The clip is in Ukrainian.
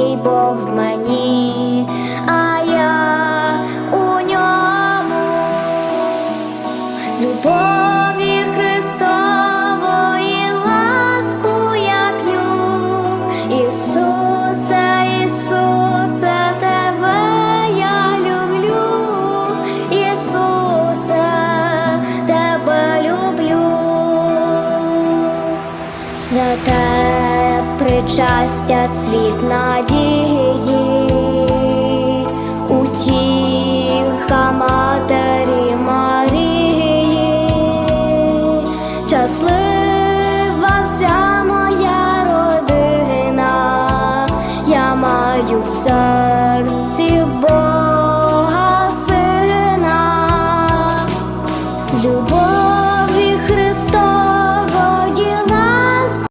твій Бог в мені, а я у ньому. Любові Христової ласку я п'ю, Ісусе, Ісусе, тебе я люблю, Ісусе, тебе люблю, святе причастя, цвіт надії, утіха матері Марії, щаслива вся моя родина, я маю в серці.